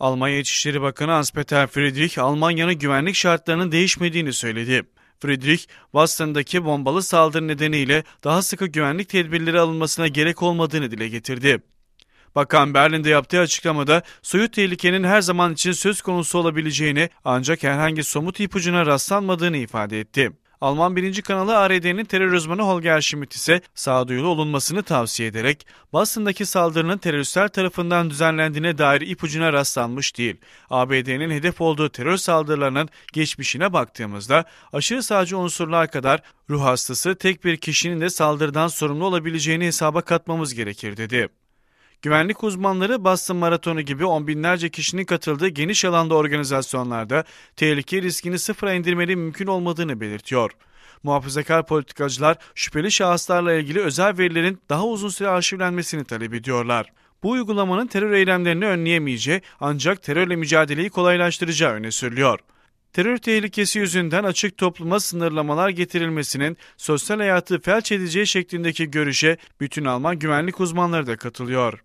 Almanya İçişleri Bakanı Hans-Peter Friedrich, Almanya'nın güvenlik şartlarının değişmediğini söyledi. Friedrich, Boston'daki bombalı saldırı nedeniyle daha sıkı güvenlik tedbirleri alınmasına gerek olmadığını dile getirdi. Bakan Berlin'de yaptığı açıklamada soyut tehlikenin her zaman için söz konusu olabileceğini ancak herhangi somut ipucuna rastlanmadığını ifade etti. Alman birinci kanalı ARD'nin terör uzmanı Holger Schmidt ise sağduyulu olunmasını tavsiye ederek Boston'daki saldırının teröristler tarafından düzenlendiğine dair ipucuna rastlanmış değil. ABD'nin hedef olduğu terör saldırılarının geçmişine baktığımızda aşırı sağcı unsurlar kadar ruh hastası tek bir kişinin de saldırıdan sorumlu olabileceğini hesaba katmamız gerekir dedi. Güvenlik uzmanları Boston Maratonu gibi on binlerce kişinin katıldığı geniş alanda organizasyonlarda tehlike riskini sıfıra indirmenin mümkün olmadığını belirtiyor. Muhafazakar politikacılar şüpheli şahıslarla ilgili özel verilerin daha uzun süre arşivlenmesini talep ediyorlar. Bu uygulamanın terör eylemlerini önleyemeyeceği ancak terörle mücadeleyi kolaylaştıracağı öne sürülüyor. Terör tehlikesi yüzünden açık topluma sınırlamalar getirilmesinin sosyal hayatı felç edeceği şeklindeki görüşe bütün Alman güvenlik uzmanları da katılıyor.